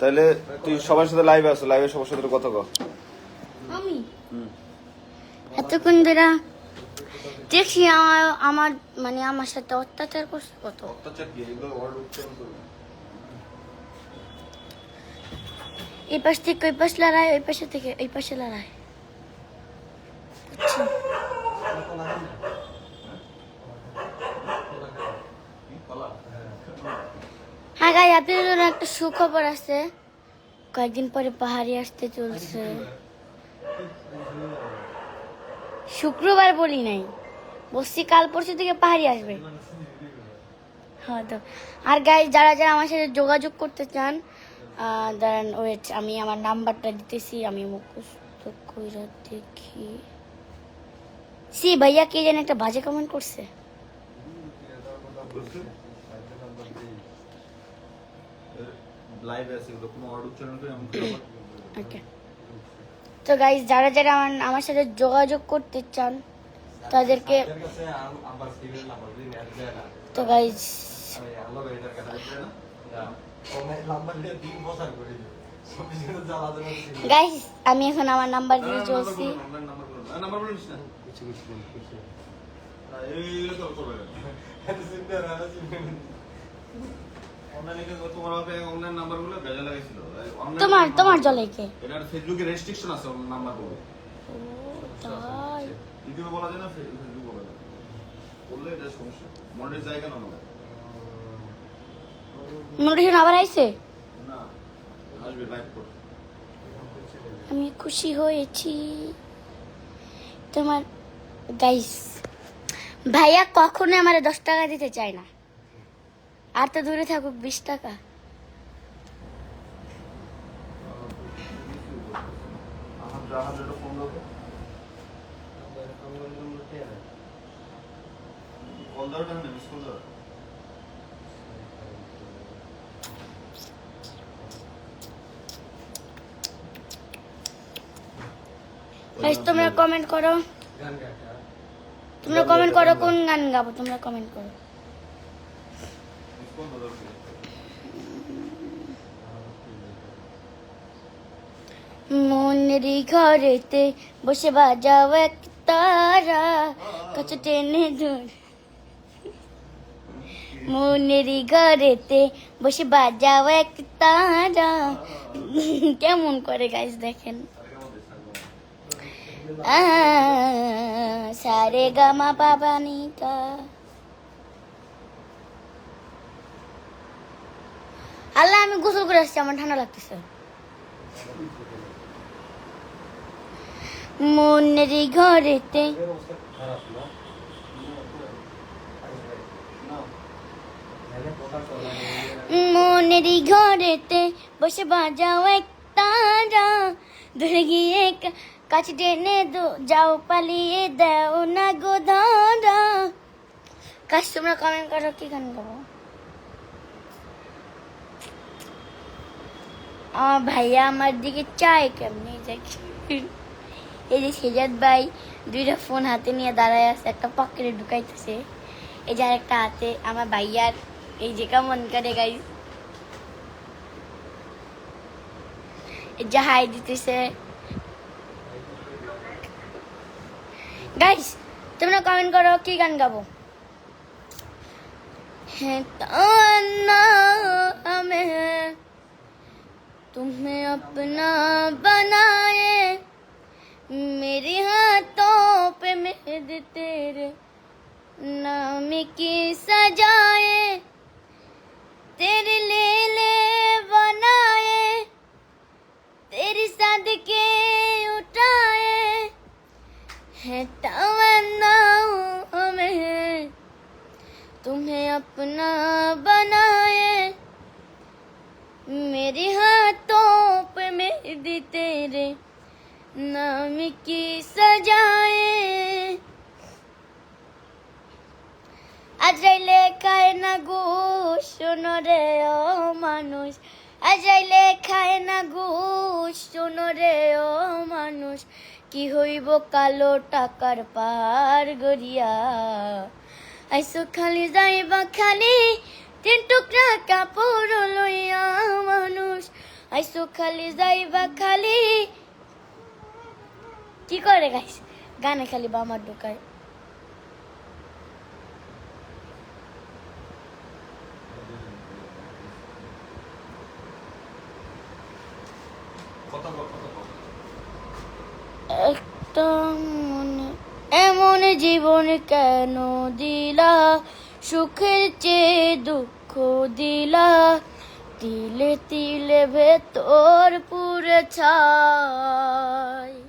তাহলে তুই সবার সাথে লাইভে আছো লাইভে সবার সাথে কথা কর আমি? এতক্ষণ ধরে দেখি আমার আমার মানে আমার সাথে অত্যাচার করছে কত? অত্যাচার কি? এগুলো ওয়ার্ড উচ্চারণ করবি? এই পাশ থেকে ওই পাশ লড়াই ওই পাশে থেকে ওই পাশে লড়াই। বুঝছ? গাই আপনাদের জন্য একটা সুখবর আছে। কয়েকদিন পরে পাহাড়ি আসতে চলছে। শুক্রবার বলি নাই। বসছি কাল পরশু থেকে পাহাড়ি আসবে। হ্যাঁ তো। আর গাই যারা যারা আমার সাথে যোগাযোগ করতে চান দাঁড়ান ওয়েট আমি আমার নাম্বারটা দিতেছি, আমি মুখস্থ কইরা দেখি। সি ভাইয়া কে যেন একটা বাজে কমেন্ট করছে। লাইভে আছে এগুলো কোনো ওয়ার্ড উচ্চারণ করে এমন ওকে তো গাইজ যারা যারা আমার আমার সাথে যোগাযোগ করতে চান তাদেরকে তো গাইজ গাইজ আমি এখন আমার নাম্বার দিয়ে চলছি। নাম্বার তোমার অনলাইন তোমার জলে কে? এটা ফেসবুকে রেস্ট্রিকশন আছে নাম্বারগুলো। তাই? ইউটিউবে বলা যায় না ফেসবুক বলা যায় বললে এটা সমস্যা। জায়গা না আমাদের? নোটিফিকেশন আবার আইছে? না আসবে লাইভ আমি খুশি হয়েছি। তোমার গাইস ভাইয়া কখনো আমার দশ টাকা দিতে চায় না। আর তো দূরে থাকুক, বিশ টাকা। তোমরা কমেন্ট করো। তোমরা কমেন্ট করো, কোন গান গাবো? তোমরা কমেন্ট করো মিস কল দাও মনের ঘরেতে বসে বাজাও এক তারা কাছে টেনে ধর মনের ঘরেতে বসে বাজাও এক তারা কেমন করে গাইস দেখেন সারে গামা বাবা নিকা আল্লাহ আমি গোসল করে আসছি আমার ঠান্ডা লাগতেছে মনের ঘরেতে। মনের ঘরেতে বসে বাজাও এক তারা। ধরে গিয়ে কাছে টেনে যাও, পালিয়ে দাও না গো ধারা। কাজ তোমরা কমেন্ট করো, কি গান গাবো? ভাইয়া আমার দিকে চায় কেমনি দেখি। এই যে সেজাদ ভাই দুইটা ফোন হাতে নিয়ে দাঁড়ায় আছে একটা পকেটে ঢুকাইতেছে এই যে আরেকটা হাতে আমার ভাইয়ার এই যে কেমন করে গাই এই যে হাই দিতেছে গাইস তোমরা কমেন্ট করো কি গান গাবো হ্যাঁ তান্না हमें तुम्हें अपना बनाए मेरे हाथों पे मेहद तेरे नाम की सजाए শোনো ও মানুষ। আজাইলে খায় না ঘুষ। শোনো ও মানুষ। কি হইব কালো টাকার পার গড়িয়া। আইসো খালি যাইবা খালি, তিন টুকরা কাপড় লইয়া মানুষ। আইসো খালি যাইবা খালি। কি করে গাইস? গানে খালি বামার ঢোকায় কথা বল কথা বল মনে, এমন জীবন কেন দিলা? সুখের চেয়ে দুঃখ দিলা। তিলে তিলে ভেতর পুরে ছাই।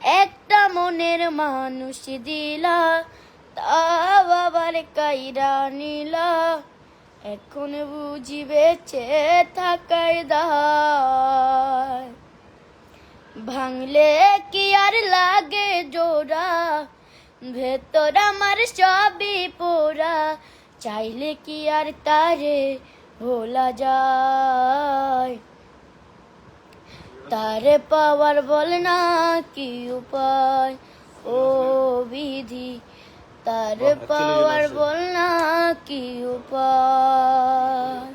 একটা মনের মানুষ দিলা, তা বাবার কাইরা নিলা। এখন বুঝি বেঁচে থাকায় দায় ভাঙলে কি আর লাগে জোড়া? ভেতর আমার সবই পোড়া। চাইলে কি আর তারে ভোলা যায়? তারে পাওয়ার বল না কি উপায়? ও বিধি তারে পাওয়ার। বল না কি উপায়?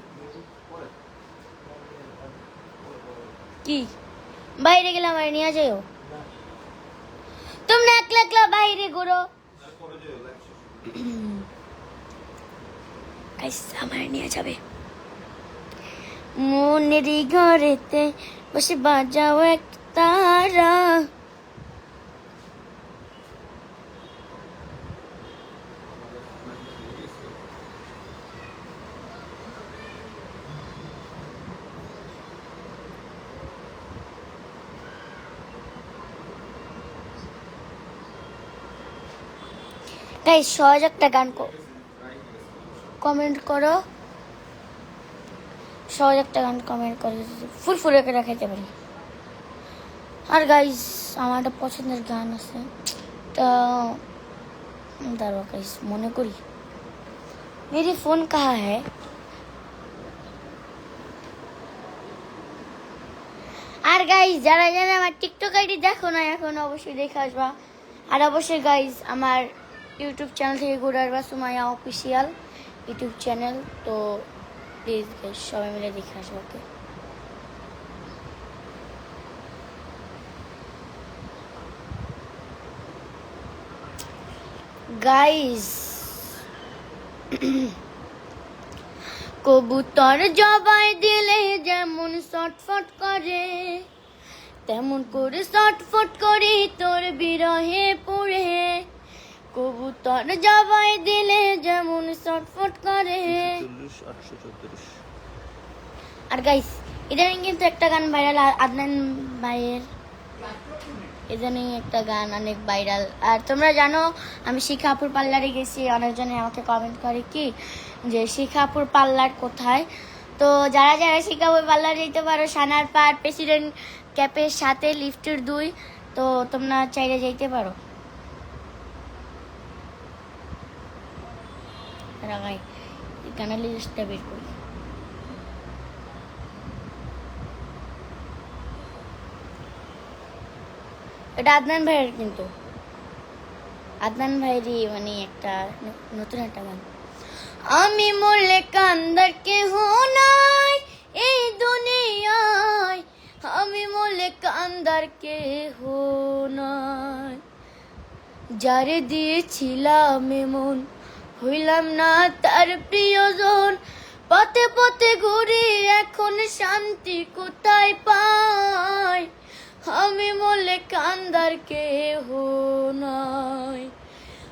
কি? বাইরে গেলে আমার নিয়ে যাও তোমরা একলা একলা বাইরে ঘুরো। আমার নিয়ে যাবে। মনেরই ঘরেতে বসে বাজাও এক তারা। গাইস, সহজ একটা গান কমেন্ট করো। সহজ একটা গান কমেন্ট করে ফুল ফুল করে রাখাইতে পারি। আর গাইস, আমার একটা পছন্দের গান আছে। তা দাঁড়ো গাইস, মনে করি। মেরি ফোন কাহা হ্যাঁ আর গাইস, যারা যারা আমার টিকটক আইডি দেখো না এখন অবশ্যই দেখে আসবা। আর অবশ্যই গাইস, আমার ইউটিউব চ্যানেল থেকে ঘুরে আসবা সুমাইয়া অফিসিয়াল ইউটিউব চ্যানেল, তো প্লিজ সবাই মিলে দেখে আসব ওকে গাইস কবুতর জবাই দিলে যেমন শটফট করে, তেমন করে শটফট করি তোর বিরহে কবুতর জবাই দিলে যেমন ছটফট করে। আর গাইস ইদানিং কিন্তু একটা গান ভাইরাল আর আদনান ভাইয়ের ইদানিং একটা গান অনেক ভাইরাল আর তোমরা জানো, আমি শিখাপুর পার্লারে গেছি, অনেকজনে আমাকে কমেন্ট করে কি যে শিখাপুর পার্লার কোথায়? তো যারা যারা শিখাপুর পার্লার যেতে পারো, সানার পার প্রেসিডেন্ট ক্যাপের সাথে লিফটের দুই, তো তোমরা চাইলে যেতে পারো। রাগাই গানের লিস্টটা বের করি। এটা আদনান ভাইয়ের কিন্তু। আদনান ভাইয়েরই মানে একটা নতুন একটা গান। আমি মরলে কান্দার কেহ নাই এই দুনিয়ায়। আমি মরলে কান্দার কেহ নাই। যারে দিয়েছিলাম এমন হইলাম না তার প্রিয়জন। পথে পথে ঘুরি, এখন শান্তি কোথায় পাই? আমি মরলে কান্দার কেহ নাই।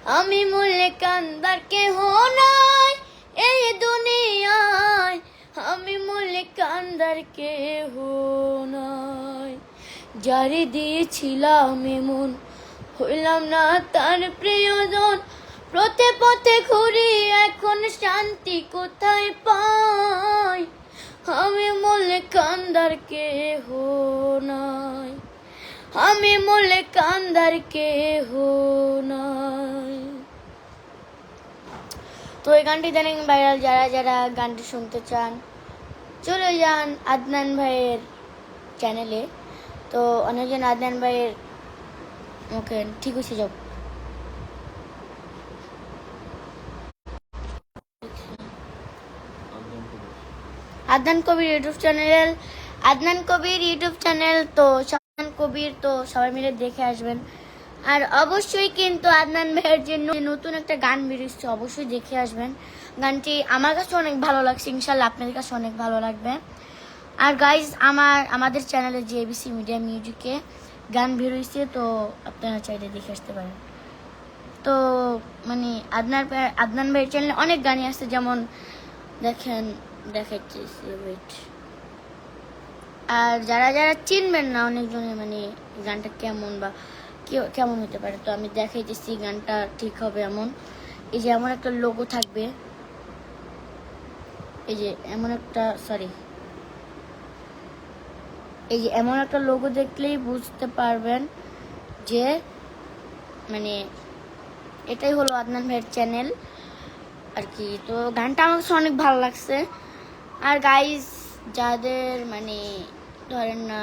আমি মরলে কান্দার কেহ নাই এই দুনিয়ায়। আমি মরলে কান্দার কেহ নাই। জারি দিয়েছিলাম এমন, হইলাম না তার প্রিয়জন। পথে পথে ঘুরি, এখন শান্তি কোথায় পাই? আমি মরলে কান্দার কে হো নাই। আমি মরলে কান্দার কেহ নাই। তো এই গানটি জানেন ভাইরাল, যারা যারা গানটি শুনতে চান, চলে যান আদনান ভাইয়ের চ্যানেলে তো অনেকজন আদনান ভাইয়ের ওকে ঠিক আছে যাও Adnan Kabir YouTube channel, Adnan Kabir YouTube channel, তো আদনান কবির, তো সবাই মিলে দেখে আসবেন। আর অবশ্যই কিন্তু আদনান ভাইয়ের জন্য নতুন একটা গান বেরিয়েছে, অবশ্যই দেখে আসবেন। গানটি আমার কাছে অনেক ভালো লাগছে ইনশাল্লাহ আপনাদের কাছে অনেক ভালো লাগবে। আর গাইজ আমার, আমাদের চ্যানেলে যে এবিসি মিডিয়া মিউজিকে গান বেরোইছে তো আপনারা চাইলে দেখে আসতে পারেন। তো মানে আদনার আদনান ভাইয়ের চ্যানেলে অনেক গানই আছে, যেমন দেখেন দেখাচ্ছি ওয়েট আর যারা যারা চিনবেন না অনেকজনে মানে গানটা কেমন বা কেমন হতে পারে, তো আমি দেখাইতেছি গানটা ঠিক হবে এমন। এই যে এমন একটা লোগো থাকবে। এই যে এমন একটা সরি এই যে এমন একটা লোগো দেখলেই বুঝতে পারবেন যে মানে এটাই হলো আদনান ভাইয়ের চ্যানেল আর কি। তো গানটা আমার অনেক ভালো লাগছে। আর গাইস যাদের মানে ধরেন না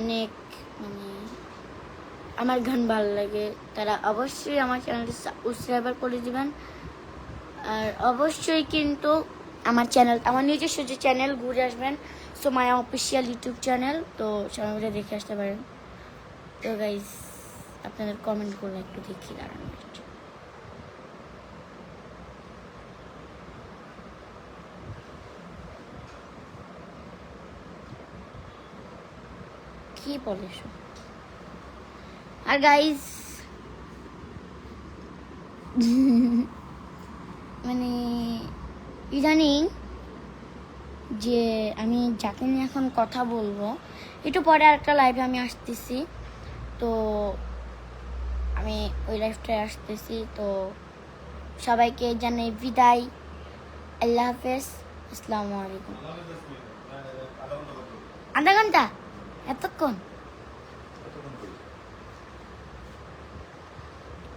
অনেক মানে আমার গান ভালো লাগে, তারা অবশ্যই আমার চ্যানেলটি সাবস্ক্রাইবার করে দিবেন। আর অবশ্যই কিন্তু আমার চ্যানেল আমার নিজস্ব যে চ্যানেল ঘুরে আসবেন। So Maya official YouTube channel তো চ্যানেলটা দেখে আসতে পারেন। তো গাইজ আপনাদের কমেন্ট করলে একটু দেখি, দাঁড়ান একটু। কি বলে আর গাইজ মানে ইদানিং যে আমি যাকে নিয়ে এখন কথা বলব, একটু পরে একটা লাইভে আমি আসতেছি। তো আমি ওই লাইভটায় আসতেছি। তো সবাইকে জানাই বিদায়। আল্লাহ হাফেজ। আসসালামু আলাইকুম। আধা ঘণ্টা। এতক্ষণ?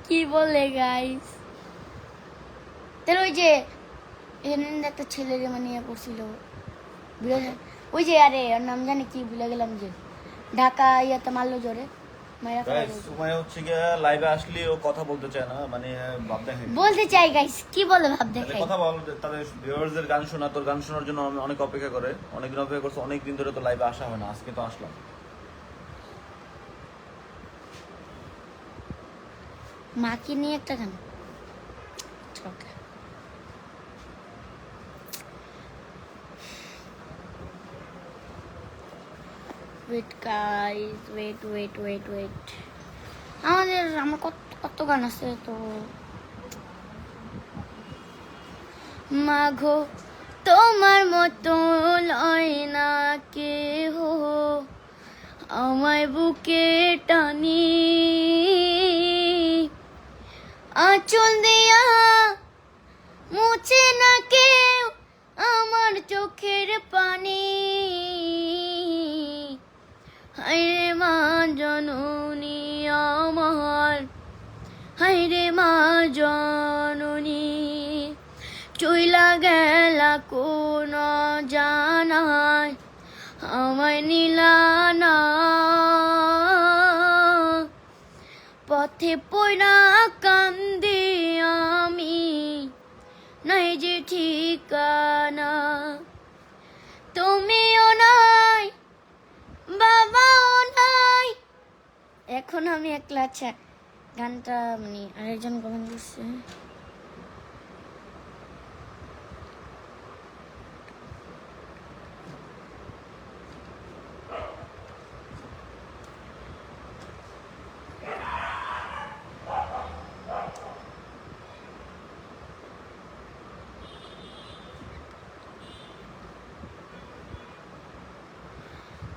কি বলে গাইস তাহলে ওই যে একটা ছেলের মানে ইয়ে করছিল। ওই যে আরে নাম জানি কি ভুলে গেলাম যে। ঢাকা ইয়াতে মারলো জোরে। মায়েরা ফেলে Guys, দিয়েছে। সময় হচ্ছে গিয়ে লাইভে আসলে ও কথা বলতে চায় না মানে ভাব দেখে। বলতে চাই গাইস কি বলে ভাব তাহলে কথা বল তাদের ভিউয়ার্সদের গান শোনা তোর গান শোনার জন্য অনেক অপেক্ষা করে অনেক দিন অপেক্ষা করছে অনেক দিন ধরে তো লাইভে আসা হয় না আজকে তো আসলাম। মাকে নিয়ে একটা গান। Wait guys wait wait wait wait আমাদের, আমার কত কত গান আছে তো? মাঘো, তোমার মতো লয় না কেহ। আমায় বুকে টানি। আঁচল দিয়া মুছে না কেউ আমার চোখের পানি। জননী আমার হায়রে মা জননী, চইলা গেলা কোন জানায় আমায় নিলানা পথে পয়না কান্দি আমি, নাই যে ঠিকানা তুমিও নাই বাবাও নাই এখন আমি একলা আচ্ছা গানটা মানে আরেকজন কমেন্ট করছে।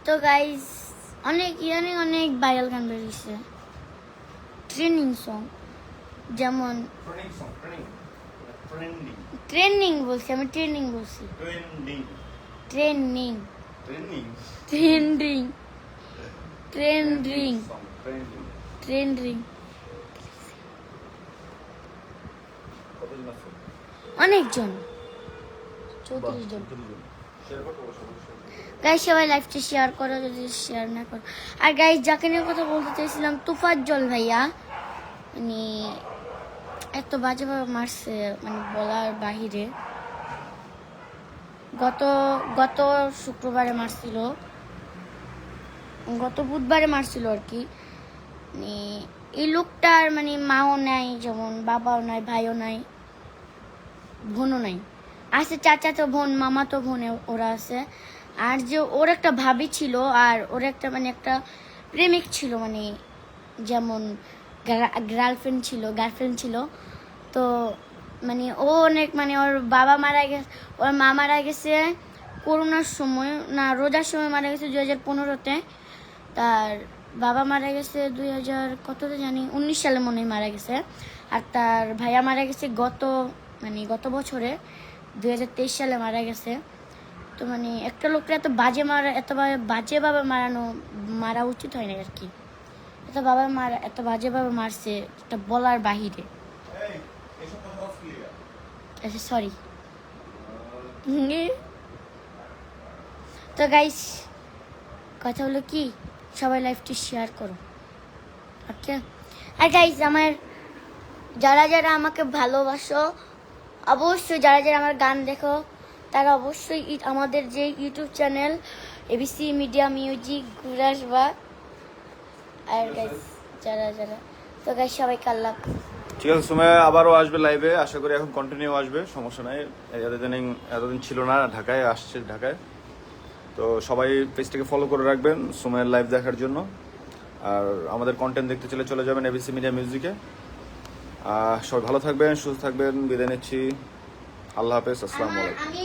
তো গাইজ অনেক ইদানিং অনেক ভাইরাল গান বেরিয়েছে। ট্রেনিং সং যেমন ট্রেনিং বলছি আমি ট্রেনিং বলছি। Training training trending trending trending অনেকজন। চৌত্রিশ জন। গাইজ সবাই লাইভটা শেয়ার করো, যদি শেয়ার না করো। আর গাইজ যাকে নিয়ে কথা বলতে চাইছিলাম তুফাজ্জল ভাইয়া মানে এত বাজেভাবে মারছে মানে বলার বাহিরে। গত গত শুক্রবারে মারছিল। গত বুধবারে মারছিল আর কি। মানে এই লোকটার মানে মাও নাই, যেমন বাবাও নাই, ভাইও নাই, বোনও নাই। আছে চাচা তো বোন, মামা তো বোন, ওরা আছে। আর যে ওর একটা ভাবি ছিল, আর ওর একটা মানে একটা প্রেমিক ছিল মানে যেমন গার্লফ্রেন্ড ছিল গার্লফ্রেন্ড ছিল। তো মানে ও অনেক মানে ওর বাবা মারা গেছে, ওর মা মারা গেছে করোনার সময়, না, রোজার সময় মারা গেছে দুই হাজার পনেরোতে। তার বাবা মারা গেছে দুই হাজার কততে জানি, উনিশ সালে মনে মারা গেছে। আর তার ভাইয়া মারা গেছে গত মানে গত বছরে। দুই হাজার তেইশ সালে মারা গেছে। তো মানে একটা লোককে এত বাজে মারা, এত বাজেভাবে মারানো, মারা উচিত হয় না আর কি। এত বাবা মারা, এত বাজেভাবে মারছে এটা বলার বাহিরে। অফ আচ্ছা সরি তো গাইস কথা হলো কি? সবাই লাইফটি শেয়ার করো। ওকে আর গাইস আমার, যারা যারা আমাকে ভালোবাসো অবশ্যই যারা যারা আমার গান দেখো, তারা অবশ্যই আমাদের যে YouTube channel ABC media music ঘুরে আসবা। আর গাইস যারা যারা। তো গাইস সবাইকে আল্লাহ ঠিক আছে সময় আবারও আসবে লাইভে আশা করি এখন কন্টিনিউ আসবে, সমস্যা নাই। এতদিন এতদিন ছিল না, ঢাকায় আসছে, ঢাকায়। তো সবাই পেজটাকে ফলো করে রাখবেন সময়ের লাইভ দেখার জন্য। আর আমাদের কন্টেন্ট দেখতে চলে চলে যাবেন এবিসি মিডিয়া মিউজিকে সবাই ভালো থাকবেন সুস্থ থাকবেন। বিদায় নিচ্ছি। আল্লাহ হাফেজ আসসালামু আলাইকুম।